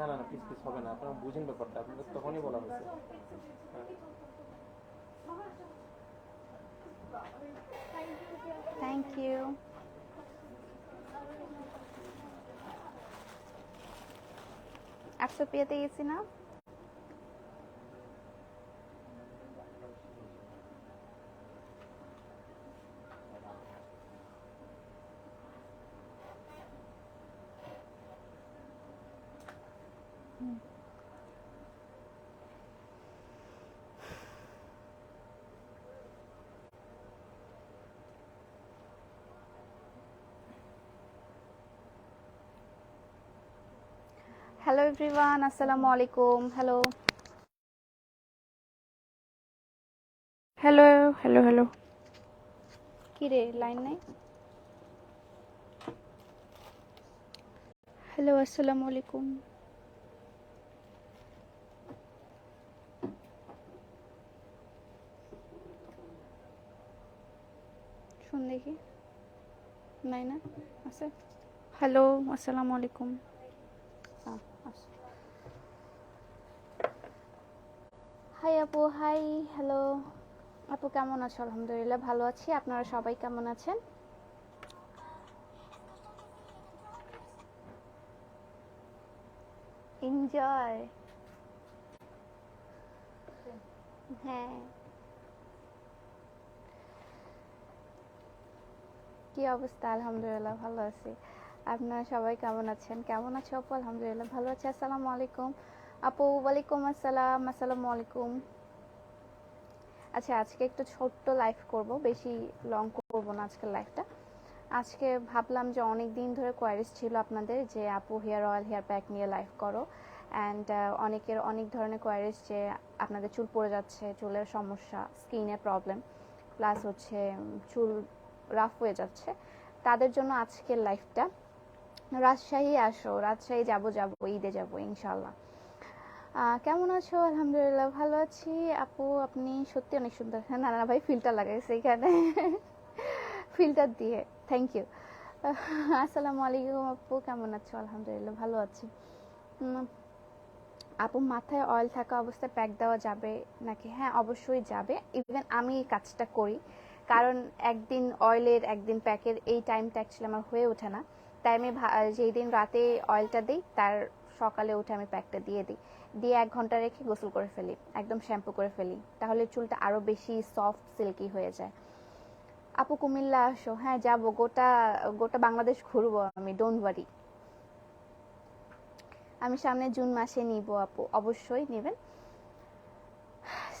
না না না পিস পিস হবে না। আপনারা বুঝেন ব্যাপারটা, আপনাদের তখনই বলা হয়েছে। হ্যাঁ। থ্যাংক ইউ একশো পেতে গেছি না? হ্যালো এভরিওয়ান আসসালামু আলাইকুম হ্যালো হ্যালো হ্যালো হ্যালো কি রে লাইন নাই? হ্যালো আসসালামু আলাইকুম শুন দেখি। নাই না? আছে? হ্যালো আসসালামু আলাইকুম হাই আপু হাই হ্যালো আপু কেমন আছো? আলহামদুলিল্লাহ, ভালো আছি। আপনারা সবাই কেমন আছেন? এনজয় হ্যাঁ। কি অবস্থা? আলহামদুলিল্লাহ, ভালো আছি। আপনারা সবাই কেমন আছেন? কেমন আছো আপু আলহামদুলিল্লাহ, ভালো আছি। আসসালামু আলাইকুম। আপু, ওয়ালাইকুম আসসালাম, আসসালামু আলাইকুম। আচ্ছা আজকে একটু ছোট্ট লাইভ করব, বেশি লং করব না আজকের লাইভটা আজকে ভাবলাম যে অনেক দিন ধরে কোয়ারিজ ছিল আপনাদের যে, আপু হেয়ার অয়েল হেয়ার প্যাক নিয়ে লাইভ করো। অ্যান্ড অনেকের অনেক ধরনের কোয়ারিজ যে, আপনাদের চুল পড়ে যাচ্ছে, চুলের সমস্যা স্কিনের প্রবলেম প্লাস হচ্ছে, চুল রাফ হয়ে যাচ্ছে। তাদের জন্য আজকের লাইফটা রাজশাহী আসো, রাজশাহী যাব যাব, ঈদে যাব ইনশাল্লাহ কেমন আছো? আলহামদুলিল্লাহ ভালো আছি। আপু, আপনি সত্যি অনেক সুন্দর। হ্যাঁ না না ভাই ফিল্টার লাগাইছে এখানে। ফিল্টার দিয়ে। থ্যাংক ইউ আসসালামু আলাইকুম আপু, কেমন আছো? আলহামদুলিল্লাহ ভালো আছি। আপু, মাথায় অয়েল থাকা অবস্থায় প্যাক দেওয়া যাবে নাকি? হ্যাঁ অবশ্যই যাবে। ইভেন আমি এই কাজটা করি। কারণ একদিন অয়েলের একদিন প্যাকের এই টাইমটা অ্যাকচুয়ালি আমার হয়ে ওঠে না। তাই আমি যেই দিন রাতে অয়েলটা দিই, তার সকালে উঠে আমি প্যাকটা দিয়ে দিই। দিয়ে এক ঘণ্টা রেখে গোসল করে ফেলি, একদম শ্যাম্পু করে ফেলি, তাহলে চুলটা আরও বেশি সফট সিল্কি হয়ে যায়। আপু কুমিল্লা আসো হ্যাঁ যাব, গোটা গোটা বাংলাদেশ ঘুরবো আমি ডোন্ট ওয়ারি আমি সামনে জুন মাসে নিব আপু, অবশ্যই নেবেন।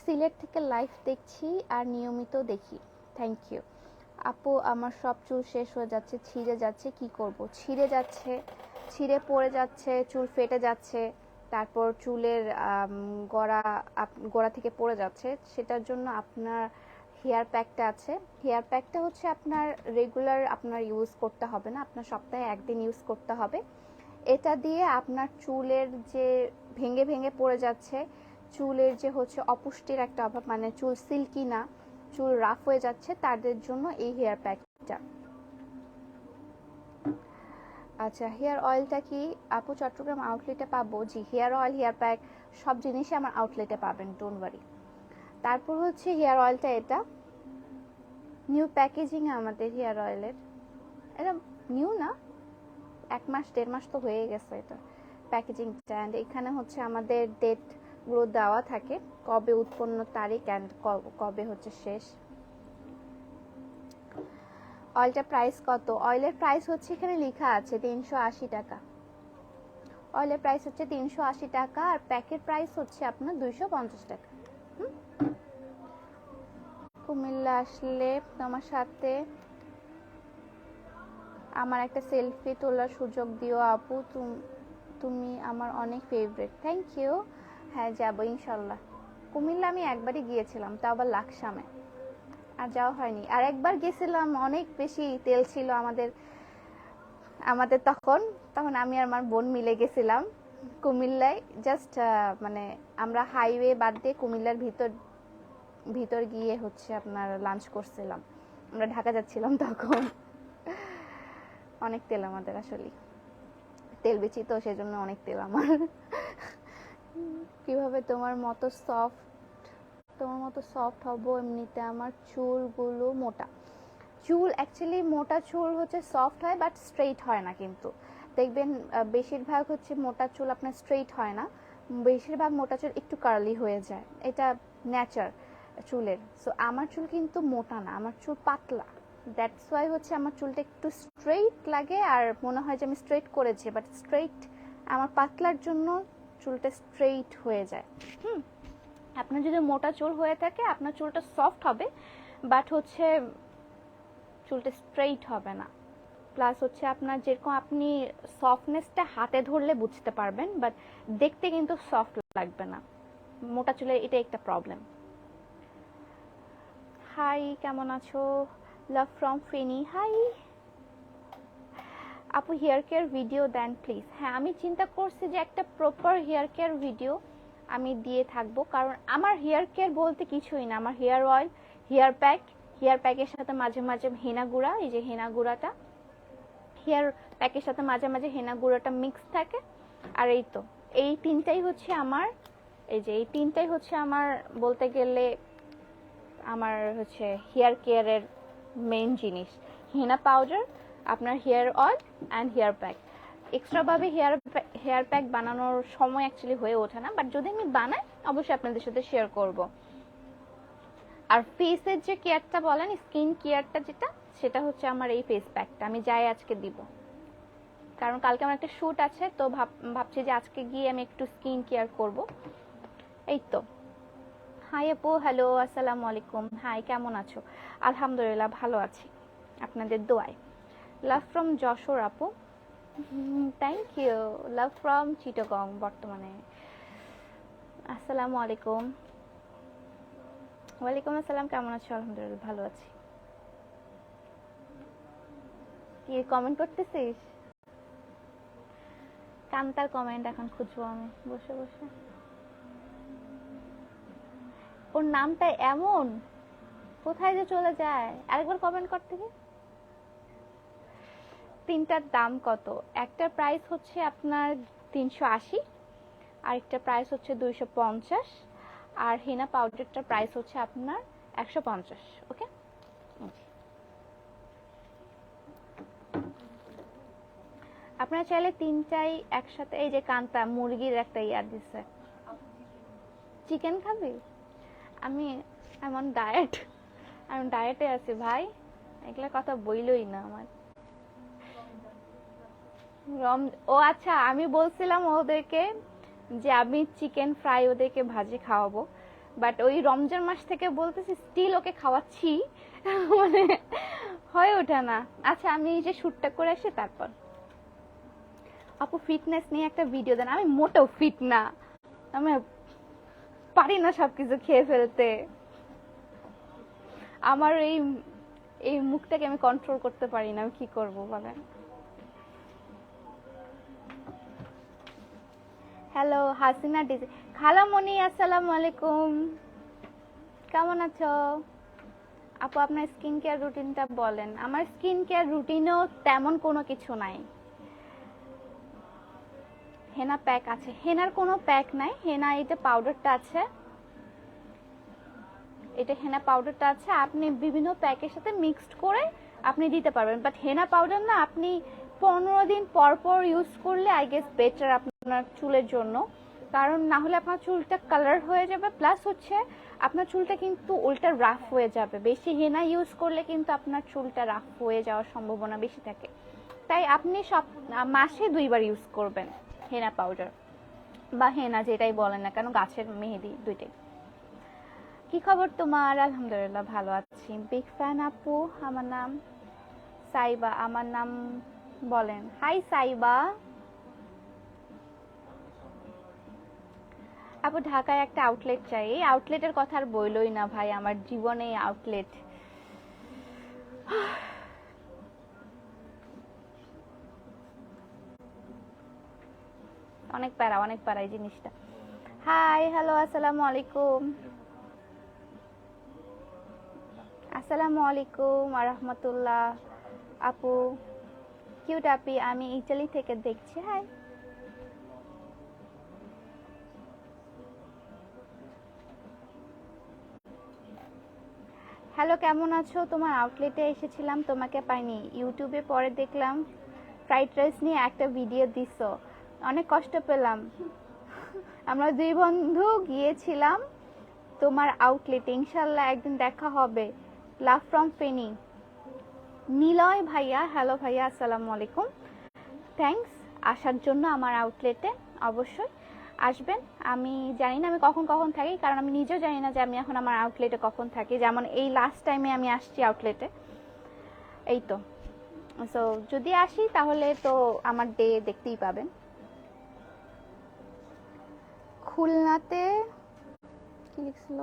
সিলেট থেকে লাইভ দেখছি আর নিয়মিত দেখি থ্যাংক ইউ আপু, আমার সব চুল শেষ হয়ে যাচ্ছে, ছিঁড়ে যাচ্ছে, কি করব? ছিঁড়ে যাচ্ছে, ছিঁড়ে পড়ে যাচ্ছে, চুল ফেটে যাচ্ছে। তারপর চুলের গোড়া গোড়া থেকে পড়ে যাচ্ছে, সেটার জন্য আপনার হেয়ার প্যাকটা আছে। হেয়ার প্যাকটা হচ্ছে আপনার রেগুলার আপনার ইউজ করতে হবে না, আপনার সপ্তাহে একদিন ইউজ করতে হবে। এটা দিয়ে আপনার চুলের যে ভেঙে ভেঙে পড়ে যাচ্ছে, চুলের যে হচ্ছে অপুষ্টির একটা অভাব মানে চুল সিল্কি না, চুল রাফ হয়ে যাচ্ছে, তাদের জন্য এই হেয়ার প্যাকটা। আচ্ছা হেয়ার অয়েলটা কি আপু চট্টগ্রাম আউটলেটে পাবো? জি, হেয়ার অয়েল, হেয়ার প্যাক, সব জিনিসই আমার আউটলেটে পাবেন ডোন্ট ওয়ারি তারপর হচ্ছে হেয়ার অয়েলটা এটা। নিউ প্যাকেজিং আমাদের হেয়ার অয়েলের। এটা নিউ না, এক মাস, দেড় মাস তো হয়ে গেছে এটা প্যাকেজিংটা অ্যান্ড এখানে হচ্ছে আমাদের ডেটগুলো দেওয়া থাকে, কবে উৎপন্ন তারিখ অ্যান্ড কবে হচ্ছে শেষ। অয়েলটার প্রাইস কত? অয়েলের প্রাইস হচ্ছে এখানে লেখা আছে তিনশো আশি টাকা। অয়েলের প্রাইস হচ্ছে তিনশো আশি টাকা আর প্যাকের প্রাইস হচ্ছে আপনার দুইশো পঞ্চাশ টাকা। কুমিল্লা আসলে তোমার সাথে আমার একটা সেলফি তোলার সুযোগ দিও আপু। তুম- আমার অনেক ফেভারিট থ্যাংক ইউ হ্যাঁ যাব ইনশাল্লাহ। কুমিল্লা আমি একবারই গিয়েছিলাম, তাও আবার লাকসামে। আর যাওয়া হয়নি। আর একবার গেছিলাম, অনেক বেশি তেল ছিল আমাদের আমাদের তখন। তখন আমি আর আমার বোন মিলে গেছিলাম কুমিল্লায়। জাস্ট মানে আমরা হাইওয়ে বাদ দিয়ে কুমিল্লার ভিতর ভিতর গিয়ে হচ্ছে আপনার লাঞ্চ করছিলাম। আমরা ঢাকা যাচ্ছিলাম তখন। অনেক তেল আমাদের আসলে। তেল বেচি তো, সেজন্য অনেক তেল আমার। কীভাবে তোমার মতো সফট তোমার মতো সফট হব, এমনিতে আমার চুলগুলো মোটা। চুল অ্যাকচুয়ালি মোটা চুল হচ্ছে সফট হয় বাট স্ট্রেইট হয় না কিন্তু। দেখবেন বেশিরভাগ হচ্ছে মোটা চুল আপনার স্ট্রেইট হয় না। বেশিরভাগ মোটা চুল একটু কার্লি হয়ে যায়। এটা ন্যাচার চুলের। সো আমার চুল কিন্তু মোটা না, আমার চুল পাতলা। দ্যাটস ওয়াই হচ্ছে আমার চুলটা একটু স্ট্রেইট লাগে, আর মনে হয় যে আমি স্ট্রেইট করেছি বাট স্ট্রেইট আমার পাতলার জন্য চুলটা স্ট্রেইট হয়ে যায়। হুম। আপনার যদি মোটা চুল হয়ে থাকে, আপনার চুলটা সফট হবে বাট হচ্ছে চুলটা স্ট্রেইট হবে না। প্লাস হচ্ছে আপনার যেরকম আপনি সফটনেসটা হাতে ধরলে বুঝতে পারবেন বাট দেখতে কিন্তু সফট লাগবে না। মোটা চুলের এটা একটা প্রবলেম হাই কেমন আছো? লাভ ফ্রম ফেনি হাই আপু হেয়ার কেয়ার ভিডিও দেন প্লিজ হ্যাঁ আমি চিন্তা করছি যে একটা প্রপার হেয়ার কেয়ার ভিডিও আমি দিয়ে থাকব। কারণ আমার হেয়ার কেয়ার বলতে কিছুই না। আমার hair oil hair pack hair প্যাকের সাথে মাঝে মাঝে হেনা গুঁড়া, এই যে হেনা গুঁড়াটা। হেয়ার প্যাকের সাথে মাঝে মাঝে হেনা গুঁড়াটা মিক্স থাকে। আর এই তো, এই তিনটাই হচ্ছে আমার, এই যে এই তিনটাই হচ্ছে আমার বলতে গেলে আমার হচ্ছে হেয়ার কেয়ারের মেইন জিনিস। হেনা পাউডার আপনার hair oil and hair pack এক্সট্রাভাবে hair hair pack বানানোর সময় অ্যাকচুয়ালি হয়ে ওঠে না বাট যদি আমি বানাই, অবশ্যই আপনাদের সাথে শেয়ার করব। আর ফেসের যে কেয়ারটা বলেন স্কিন কেয়ারটা যেটা, সেটা হচ্ছে আমার এই ফেস প্যাকটা আমি যাই আজকে দিব। কারণ কালকে আমার একটা শ্যুট আছে, তো ভাব, ভাবছি যে আজকে গিয়ে আমি একটু স্কিন কেয়ার করব। এই তো। হাই আপু হ্যালো আসসালামু আলাইকুম। হাই কেমন আছো? আলহামদুলিল্লাহ ভালো আছি। আপনাদের দোয়ায়। লাভ ফ্রম যশোর আপু। Thank you love from Chittagong বর্তমানে। আসসালামু আলাইকুম। ওয়ালাইকুম আসসালাম, কেমন আছো? আলহামদুলিল্লাহ, ভালো আছি। কি কমেন্ট করতেছিস? কান্তার কমেন্ট এখন খুঁজবো আমি। বসে বসে। ওর নামটা এমন। কোথায় যে চলে যায়? আরেকবার কমেন্ট করতে কি তিনটার দাম কত? একটার প্রাইস হচ্ছে আপনার তিনশো আশি, আরেকটা প্রাইস হচ্ছে দুইশো পঞ্চাশ, আর হেনা পাউডারটার প্রাইস হচ্ছে আপনার একশো পঞ্চাশ ওকে আপনারা চাইলে তিনটাই একসাথে, এই যে কান্তা, মুরগির একটা ইয়ার দিচ্ছে চিকেন খাবি? আমি এমন ডায়েট আমি ডায়েটে আছি ভাই, এগুলা কথা বইলই না আমার। ও আচ্ছা আমি বলছিলাম ওদেরকে যে আমি চিকেন ফ্রাই ওদেরকে ভাজি খাওয়াবো। বাট ওই রমজান মাস থেকে বলতেছি স্টিল ওকে খাওয়াচ্ছি। মানে হয়ে ওঠে না। আচ্ছা আমি এই যে শ্যুটটা করে আসি, তারপর। আপু ফিটনেস নিয়ে একটা ভিডিও দেন। আমি মোটেও ফিট না। আমি পারি না সবকিছু খেয়ে ফেলতে। আমার এই এই মুখটাকে আমি কন্ট্রোল করতে পারি না। আমি কি করব বলেন? হ্যালো হাসিনা ডিজি খালামণি আসসালামু আলাইকুম কেমন আছো? আপু, আপনার স্কিন কেয়ার রুটিনটা বলেন। আমার স্কিন কেয়ার রুটিনও তেমন কোনো কিছু নাই। হেনা প্যাক আছে। হেনার কোনো প্যাক নাই। হেনা এটা পাউডারটা আছে। এটা হেনা পাউডারটা আছে, আপনি বিভিন্ন প্যাকের সাথে মিক্সড করে আপনি দিতে পারবেন। বাট হেনা পাউডার না আপনি পনেরো দিন পর পর ইউজ করলে আই গেস বেটার আপনার চুলের জন্য। কারণ না হলে আপনার চুলটা কালার হয়ে যাবে প্লাস হচ্ছে আপনার চুলটা কিন্তু উল্টা রাফ হয়ে যাবে। বেশি হেনা ইউজ করলে কিন্তু আপনার চুলটা রাফ হয়ে যাওয়ার সম্ভাবনা বেশি থাকে। তাই আপনি সব মাসে দুইবার ইউজ করবেন হেনা পাউডার বা হেনা যেটাই বলেন না কেন, গাছের মেহেদি দুইটাই। কি খবর তোমার? আলহামদুলিল্লাহ ভালো আছি। বিগ ফ্যান আপু, আমার নাম সাইবা। আমার নাম বলেন হাই সাইবা। আপু, ঢাকায় একটা আউটলেট চাই। এই আউটলেটের কথা আর বইলই না ভাই, আমার জীবনে আউটলেট অনেক প্যারা অনেক প্যারা এই জিনিসটা। হাই হ্যালো আসসালামু আলাইকুম। আসসালামু আলাইকুম আরহামতুল্লাহ আপু কিউট আপি, আমি ইটালি থেকে দেখছি। হাই হ্যালো কেমন আছো? তোমার আউটলেটে এসেছিলাম, তোমাকে পাইনি। ইউটিউবে পরে দেখলাম ফ্রাইড রাইস নিয়ে একটা ভিডিও দিছো। অনেক কষ্ট পেলাম। আমরা দুই বন্ধু গিয়েছিলাম, তোমার আউটলেটে ইনশাল্লাহ একদিন দেখা হবে। লাভ ফ্রম ফেনি নিলয় ভাইয়া হ্যালো ভাইয়া, আসসালামু আলাইকুম। থ্যাঙ্কস আসার জন্য আমার আউটলেটে অবশ্যই আসবেন। আমি জানি না আমি কখন কখন থাকি, কারণ আমি নিজেও জানি না যে আমি এখন আমার আউটলেটে কখন থাকি। যেমন এই লাস্ট টাইমে আমি আসছি আউটলেটে এই তো। সো যদি আসি তাহলে তো আমার ডে দেখতেই পাবেন। খুলনাতে কি লিখছিল?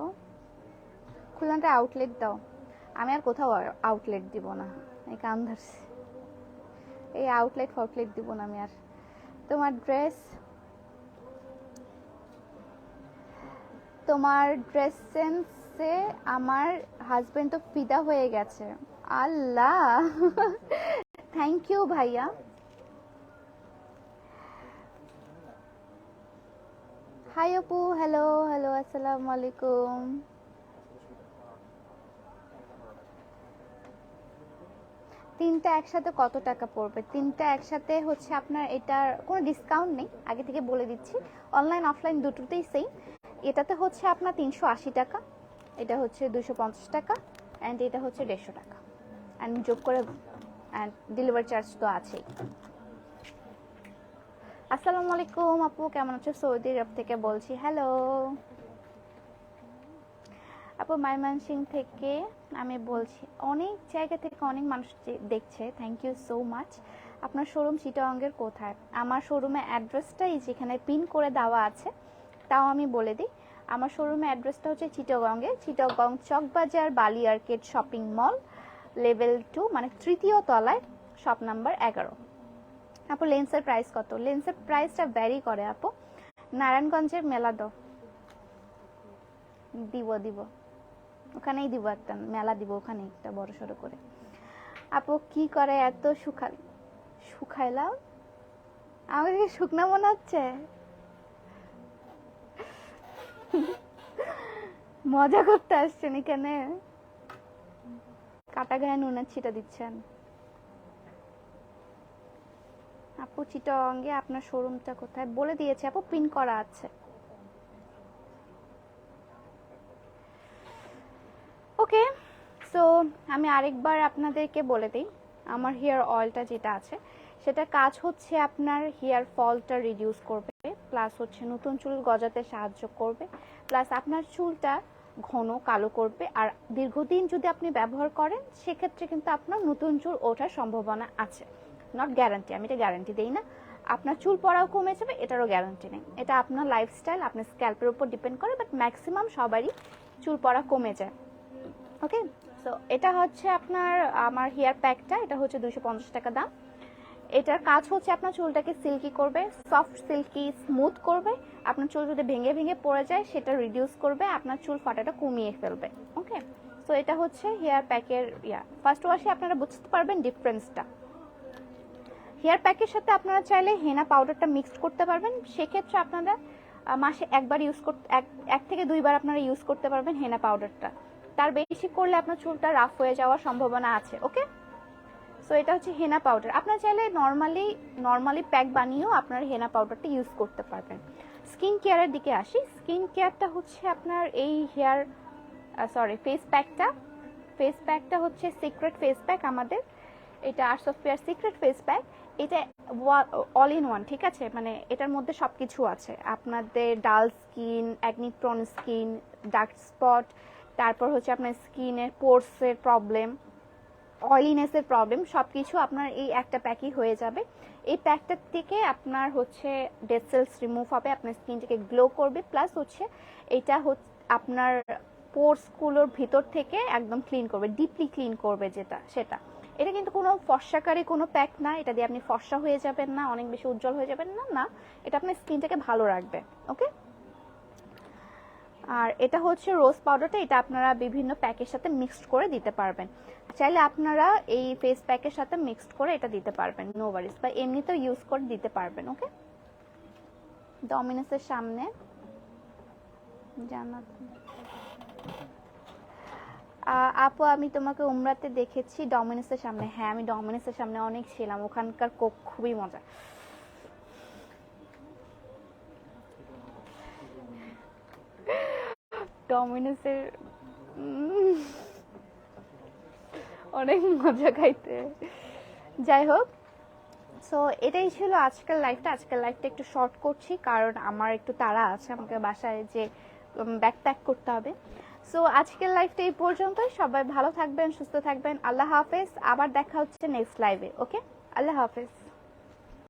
খুলনাতে আউটলেট দাও। আমি আর কোথাও আউটলেট দিব না। এই কান ধরছি এই আউটলেট ফাউটলেট দিব না আমি আর। তোমার ড্রেস তোমার ড্রেস সেন্সে আমার হাজবেন্ড তো ফিদা হয়ে গেছে। আল্লাহ! থ্যাংক ইউ ভাইয়া। হাই আপু। হ্যালো হ্যালো আসসালামু আলাইকুম। তিনটা একসাথে কত টাকা পড়বে? তিনটা একসাথে হচ্ছে আপনার এটার কোনো ডিসকাউন্ট নেই। আগে থেকে বলে দিচ্ছি। অনলাইন অফলাইন দুটোতেই সেম এটাতে হচ্ছে আপনার তিনশো আশি টাকা, এটা হচ্ছে দুশো পঞ্চাশ টাকা অ্যান্ড এটা হচ্ছে দেড়শো টাকা। অ্যান্ড যোগ করে অ্যান্ড ডেলিভারি চার্জ তো আছেই। আসসালামু আলাইকুম, আপু কেমন আছো? সৌদি আরব থেকে বলছি হ্যালো আপু মাইমানসিং থেকে আমি বলছি, অনেক জায়গা থেকে অনেক মানুষ দেখছে থ্যাংক ইউ সো মাচ আপনার শোরুম চিটাঙ্গের কোথায়? আমার শোরুমের অ্যাড্রেসটাই যেখানে পিন করে দেওয়া আছে তাও আমি বলে দিই, আমার শোরুমের অ্যাড্রেসটা হচ্ছে চিটাগংয়ে, Chittagong Chawkbazar Bali arcade shopping mall level two মানে তৃতীয় তলায় শপ নাম্বার এগারো। আপু লেন্সের প্রাইস কত? লেন্সের প্রাইসটা ভ্যারি করে আপু। নারায়ণগঞ্জের মেলা দাও। দিব দিব। ওখানেই দিব একটা, মেলা দিব ওখানে একটা বড় সড়ো করে। আপু, কি করে এত শুকাল, শুকাইলাম? আমাকে শুকনা মনে হচ্ছে? মজা করতে আসছেন এখানে। কাটা গায়ে নুনের ছিটা দিচ্ছেন। আপু চিটাঙ্গে আপনার শোরুমটা কোথায়? বলে দিয়েছে আপু পিন করা আছে। ওকে সো আমি আরেকবার আপনাদেরকে বলে দিই, আমার হেয়ার অয়েলটা যেটা আছে সেটা কাজ হচ্ছে আপনার হেয়ার ফলটা রিডিউস করবে। প্লাস হচ্ছে নতুন চুল গজাতে সাহায্য করবে। প্লাস আপনার চুলটা ঘন, কালো করবে। আর দীর্ঘদিন যদি আপনি ব্যবহার করেন, সেক্ষেত্রে কিন্তু আপনার নতুন চুল ওঠার সম্ভাবনা আছে। নট গ্যারান্টি আমি এটা গ্যারান্টি দিই না। আপনার চুল পড়াও কমে যাবে, এটারও গ্যারান্টি নেই। এটা আপনার লাইফস্টাইল আপনার স্ক্যাল্পের উপর ডিপেন্ড করে বাট ম্যাক্সিমাম সবারই চুল পড়া কমে যায়। ওকে সো এটা হচ্ছে আপনার, আমার হেয়ার প্যাকটা এটা হচ্ছে দুশো টাকা দাম। এটার কাজ হচ্ছে আপনার চুলটাকে সিল্কি করবে সফট সিল্কি স্মুথ করবে। আপনার চুল যদি ভেঙে ভেঙে পড়ে যায়, সেটা রিডিউস করবে, আপনার চুল ফাটাটা কমিয়ে ফেলবে ওকে সো এটা হচ্ছে হেয়ার প্যাকের ইয়া। ফার্স্ট ওয়াশে আপনারা বুঝতে পারবেন ডিফারেন্সটা হেয়ার প্যাকের সাথে আপনারা চাইলে হেনা পাউডারটা মিক্সড করতে পারবেন। সেক্ষেত্রে আপনারা মাসে একবার ইউজ করতে, এক এক থেকে দুইবার আপনারা ইউজ করতে পারবেন হেনা পাউডারটা তার বেশি করলে আপনার চুলটা রাফ হয়ে যাওয়ার সম্ভাবনা আছে ওকে সো এটা হচ্ছে হেনা পাউডার আপনারা চাইলে নর্মালি নর্মালি প্যাক বানিয়েও আপনারা হেনা পাউডারটা ইউজ করতে পারবেন। স্কিন কেয়ারের দিকে আসি। স্কিন কেয়ারটা হচ্ছে আপনার এই হেয়ার সরি ফেস প্যাকটা ফেস প্যাকটা হচ্ছে সিক্রেট ফেস প্যাক আমাদের। এটা arts of fair secret face pack এটা অল ইন ওয়ান ঠিক আছে? মানে এটার মধ্যে সব কিছু আছে। আপনাদের dull skin acne prone skin dark spot তারপর হচ্ছে আপনার স্কিনের পোর্সের প্রবলেম অয়েলিনেসের প্রবলেম সব কিছু আপনার এই একটা প্যাকই হয়ে যাবে। এই প্যাকটার থেকে আপনার হচ্ছে ডেড সেলস রিমুভ হবে, আপনার স্কিনটাকে গ্লো করবে প্লাস হচ্ছে এটা হচ্ছে আপনার পোর্সগুলোর ভিতর থেকে একদম ক্লিন করবে ডিপলি ক্লিন করবে যেটা, সেটা। এটা কিন্তু কোনো ফর্সাকারী কোনো প্যাক না, এটা দিয়ে আপনি ফর্সা হয়ে যাবেন না, অনেক বেশি উজ্জ্বল হয়ে যাবেন না না, এটা আপনার স্কিনটাকে ভালো রাখবে ওকে আর এটা হচ্ছে রোজ পাউডারটা, এটা আপনারা বিভিন্ন প্যাকের সাথে মিক্সড করে দিতে পারবেন। চাইলে আপনারা এই ফেস প্যাকের সাথে মিক্সড করে এটা দিতে পারবেন নো ওয়ারিস বা এমনিতেও ইউজ করে দিতে পারবেন ওকে ডমিনেসের সামনে আপু, আমি তোমাকে উমরাতে দেখেছি ডমিনেসের সামনে। হ্যাঁ আমি ডমিনেসের সামনে অনেক ছিলাম, ওখানকার কোক খুবই মজা। ডমিনোসের অনেক মজা খাইতে। যাই হোক সো এটাই ছিল আজকাল লাইফটা আজকাল লাইফটা একটু শর্ট করছি, কারণ আমার একটু তাড়া আছে আমাকে বাসায় যে ব্যাগ প্যাক করতে হবে। সো আজকের লাইফটা এই পর্যন্তই। সবাই ভালো থাকবেন, সুস্থ থাকবেন। আল্লাহ হাফেজ। আবার দেখা হচ্ছে নেক্সট লাইভে ওকে আল্লাহ হাফেজ।